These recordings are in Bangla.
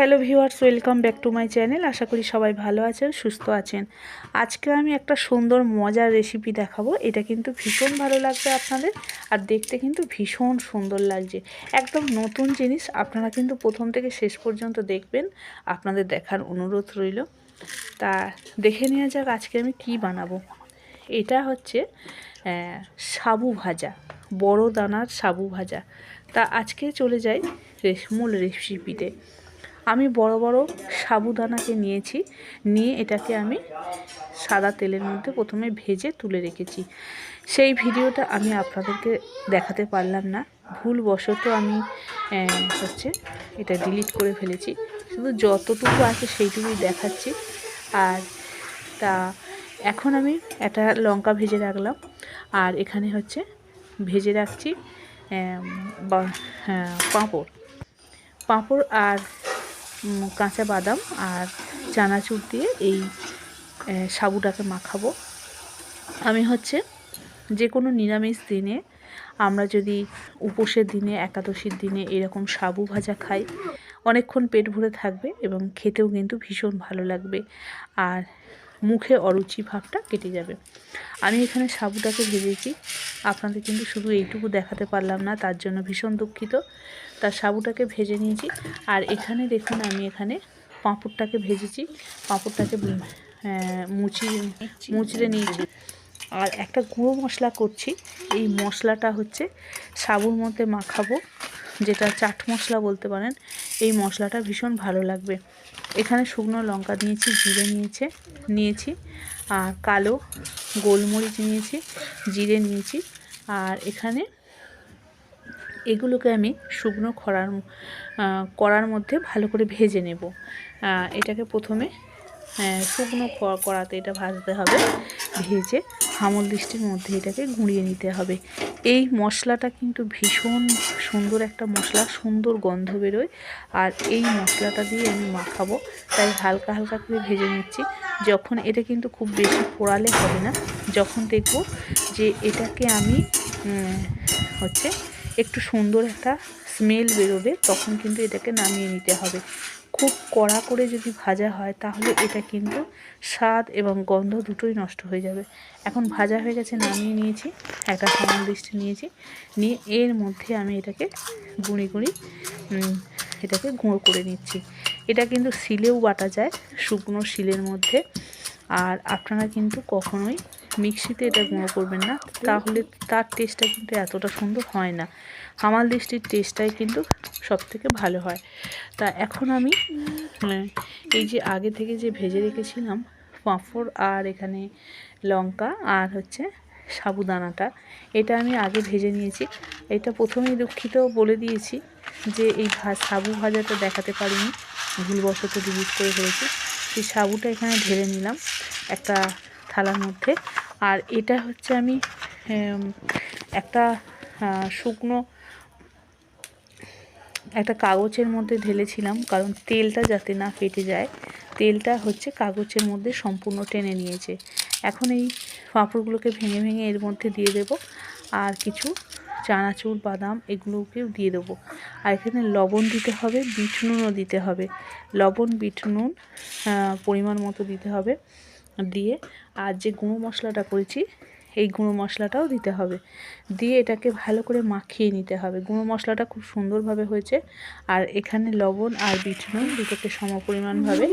Hello viewers, welcome back to my channel. আশা করি সবাই ভালো আছেন, সুস্থ আছেন। আজকে আমি একটা সুন্দর, মজার রেসিপি দেখাবো। এটা কিন্তু ভীষণ ভালো লাগবে আপনাদের আর দেখতে কিন্তু ভীষণ সুন্দর লাগছে। একদম নতুন জিনিস, আপনারা কিন্তু প্রথম থেকে শেষ পর্যন্ত দেখবেন। আপনাদের দেখার অনুরোধ রইল। তা দেখে নেওয়া যাক আজকে আমি কি বানাবো। এটা হচ্ছে সাবু ভাজা, বড় দানার সাবু ভাজা। তা আজকে চলে যাই মূল রেসিপিতে আমি বড় বড় সাবুদানাকে নিয়েছি নিয়ে এটাকে আমি সাদা তেলের মধ্যে প্রথমে ভেজে তুলে রেখেছি। সেই ভিডিওটা আমি আপনাদেরকে দেখাতে পারলাম না। ভুলবশত আমি হচ্ছে এটা ডিলিট করে ফেলেছি। শুধু যতটুকু আছে সেইটুকুই দেখাচ্ছি। আর তা এখন আমি একটা লঙ্কা ভেজে রাখলাম। আর এখানে হচ্ছে ভেজে রাখছি হ্যাঁ, পাঁপড়। পাঁপড় আর কাঁচা বাদাম আর চানাচুর দিয়ে এই সাবুটাকে মাখাবো। আমি হচ্ছে যে কোনো নিরামিষ দিনে আমরা যদি উপোসের দিনে, একাদশীর দিনে এরকম সাবু ভাজা খাই, অনেকক্ষণ পেট ভরে থাকবে এবং খেতেও কিন্তু ভীষণ ভালো লাগবে। আর মুখে অরুচি ভাবটা কেটে যাবে। আমি এখানে সাবুটাকে ভেজেছি। আপনাদের কিন্তু শুধু এইটুকু দেখাতে পারলাম না তার জন্য ভীষণ দুঃখিত। তার সাবুটাকে ভেজে নিয়েছি। আর এখানে দেখুন আমি এখানে পাঁপড়টাকে ভেজেছি। পাঁপড়টাকে আহ, মুচিয়ে মুচড়ে নিয়েছি। আর একটা গুঁড়ো মশলা করছি। এই মশলাটা হচ্ছে সাবুর মধ্যে মাখাবো। যেটা চাট মশলা বলতে পারেন, এই মশলাটা ভীষণ ভালো লাগবে। এখানে শুকনো লঙ্কা নিয়েছি জিরে নিয়েছে, নিয়েছি, আর কালো গোলমরিচ নিয়েছি, জিরে নিয়েছি, আর এখানে এগুলোকে আমি শুকনো খরার কড়ার মধ্যে ভালো করে ভেজে নেব। এটাকে প্রথমে শুকনো ক- কড়াতে এটা ভাজতে হবে। ভেজে হামল দৃষ্টির মধ্যে এটাকে গুঁড়িয়ে নিতে হবে। এই মশলাটা কিন্তু ভীষণ সুন্দর একটা মশলা, সুন্দর গন্ধ বেরোয়। আর এই মশলাটা দিয়ে আমি মাখাবো, তাই হালকা হালকা করে ভেজে নিচ্ছি। যখন এটা কিন্তু খুব বেশি পোড়ালে হবে না, যখন দেখব যে এটাকে আমি হচ্ছে একটু সুন্দর একটা স্মেল বেরোবে, তখন কিন্তু এটাকে নামিয়ে নিতে হবে। খুব কড়া করে যদি ভাজা হয়, তাহলে এটা কিন্তু স্বাদ এবং গন্ধ দুটোই নষ্ট হয়ে যাবে। এখন ভাজা হয়ে গেছে, নামিয়ে নিয়েছি, একটা সমান দৃষ্টি নিয়েছি। নিয়ে এর মধ্যে আমি এটাকে গুঁড়ি গুঁড়ি এটাকে গুঁড়ো করে নিচ্ছি। এটা কিন্তু শিলেও বাটা যায়, শুকনো শিলের মধ্যে। আর আপনারা কিন্তু কখনোই মিক্সিতে এটা গুঁড়ো করবেন না, তাহলে তার টেস্টটা কিন্তু এতটা সুন্দর হয় না। হামাল দৃষ্টির টেস্টটাই কিন্তু সব থেকে ভালো হয়। তা এখন আমি এই যে আগে থেকে যে ভেজে রেখেছিলাম পাঁপড় আর এখানে লঙ্কা আর হচ্ছে সাবুদানাটা, এটা আমি আগে ভেজে নিয়েছি। এটা প্রথমেই দুঃখিত বলে দিয়েছি যে এই সাবু ভাজাটা দেখাতে পারিনি, ভুলবশত ডিলিট করে ফেলেছি। সেই সাবুটা এখানে ঢেলে নিলাম একটা থালার মধ্যে। আর এটা হচ্ছে আমি একটা শুকনো, একটা কাগজের মধ্যে ঢেলেছিলাম, কারণ তেলটা যাতে না ফেটে যায়, তেলটা হচ্ছে কাগজের মধ্যে সম্পূর্ণ টেনে নিয়েছে। এখন এই পাঁপড়গুলোকে ভেঙে ভেঙে এর মধ্যে দিয়ে দেব, আর কিছু চানাচুর, বাদাম এগুলোকেও দিয়ে দেবো। আর এখানে লবণ দিতে হবে, বিট নুনও দিতে হবে। লবণ, বিট নুন পরিমাণ মতো দিতে হবে। দিয়ে আর যে গুঁড়ো মশলাটা করেছি, এই গুঁড়ো মশলাটাও দিতে হবে। দিয়ে এটাকে ভালো করে মাখিয়ে নিতে হবে। গুঁড়ো মশলাটা খুব সুন্দরভাবে হয়েছে। আর এখানে লবণ আর বিট নুন দুটোকে সম পরিমাণভাবে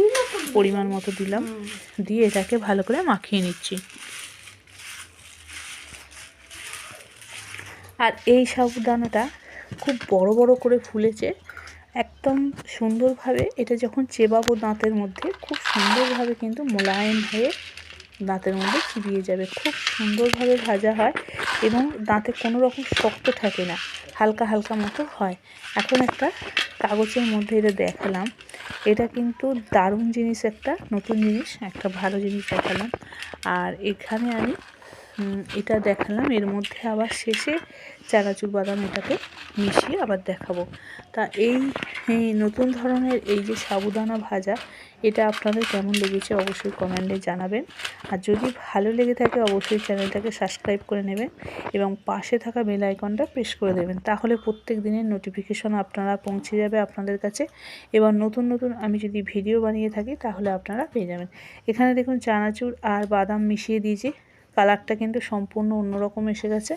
পরিমাণ মতো দিলাম। দিয়ে এটাকে ভালো করে মাখিয়ে নিচ্ছি। আর এই সাবুদানাটা খুব বড় বড় করে ফুলেছে। একদম সুন্দরভাবে এটা যখন চেবাবো দাঁতের মধ্যে, খুব সুন্দরভাবে কিন্তু মোলায়েম হয়ে দাঁতের মধ্যে চিবিয়ে যাবে। খুব সুন্দরভাবে ভাজা হয় এবং দাঁতে কোনো রকম শক্ত থাকে না, হালকা হালকা মতো হয়। এখন একটা কাগজের মধ্যে এটা দেখালাম। এটা কিন্তু দারুণ জিনিস একটা, নতুন জিনিস, একটা ভালো জিনিস দেখালাম। আর এখানে আমি এটা দেখালাম। এর মধ্যে আবার শেষে চানাচুর বাদাম এটাকে মিশিয়ে আবার দেখাবো। তা এই নতুন ধরনের এই যে সাবুদানা ভাজা, এটা আপনাদের কেমন লেগেছে অবশ্যই কমেন্টে জানাবেন। আর যদি ভালো লেগে থাকে অবশ্যই চ্যানেলটাকে সাবস্ক্রাইব করে নেবেন এবং পাশে থাকা বেল আইকনটা প্রেস করে দেবেন। তাহলে প্রত্যেক দিনের নোটিফিকেশন আপনারা পৌঁছে যাবে আপনাদের কাছে। এবং নতুন নতুন আমি যদি ভিডিও বানিয়ে থাকি তাহলে আপনারা পেয়ে যাবেন। এখানে দেখুন চানাচুর আর বাদাম মিশিয়ে দিয়েছি। কালারটা কিন্তু সম্পূর্ণ অন্যরকম এসে গেছে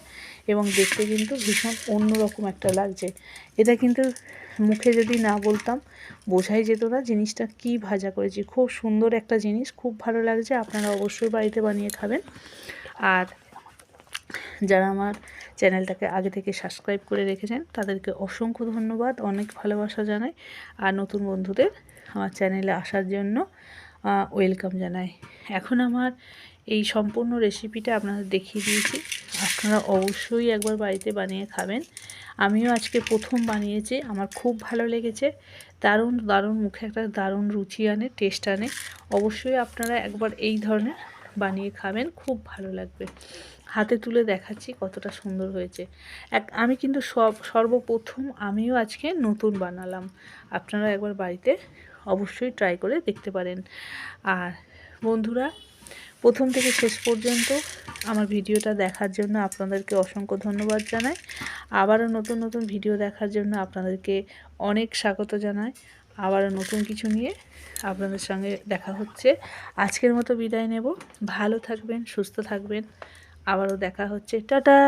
এবং দেখতে কিন্তু ভীষণ অন্যরকম একটা লাগছে। এটা কিন্তু মুখে যদি না বলতাম, বোঝাই যেত না জিনিসটা কি ভাজা করেছি। খুব সুন্দর একটা জিনিস, খুব ভালো লাগছে, আপনারা অবশ্যই বাড়িতে বানিয়ে খাবেন। আর যারা আমার চ্যানেলটাকে আগে থেকে সাবস্ক্রাইব করে রেখেছেন, তাদেরকে অসংখ্য ধন্যবাদ, অনেক ভালোবাসা জানাই। আর নতুন বন্ধুদের আমার চ্যানেলে আসার জন্য ওয়েলকাম জানাই। এখন আমার এই সম্পূর্ণ রেসিপিটা আপনাদের দেখিয়ে দিয়েছি। আপনারা অবশ্যই একবার বাড়িতে বানিয়ে খাবেন। আমিও আজকে প্রথম বানিয়েছি, আমার খুব ভালো লেগেছে। দারুণ দারুণ মুখে একটা দারুণ রুচি আনে টেস্ট আনে। অবশ্যই আপনারা একবার এই ধরনের বানিয়ে খাবেন, খুব ভালো লাগবে। হাতে তুলে দেখাচ্ছি কতটা সুন্দর হয়েছে। এক, আমি কিন্তু সব, সর্বপ্রথম আমিও আজকে নতুন বানালাম। আপনারা একবার বাড়িতে অবশ্যই ট্রাই করে দেখতে পারেন। আর বন্ধুরা প্রথম থেকে শেষ পর্যন্ত আমার ভিডিওটা দেখার জন্য আপনাদেরকে অসংখ্য ধন্যবাদ জানাই। আবারও নতুন নতুন ভিডিও দেখার জন্য আপনাদেরকে অনেক স্বাগত জানাই। আবারও নতুন কিছু নিয়ে আপনাদের সঙ্গে দেখা হচ্ছে। আজকের মতো বিদায় নেব। ভালো থাকবেন, সুস্থ থাকবেন। আবারও দেখা হচ্ছে। টাটা!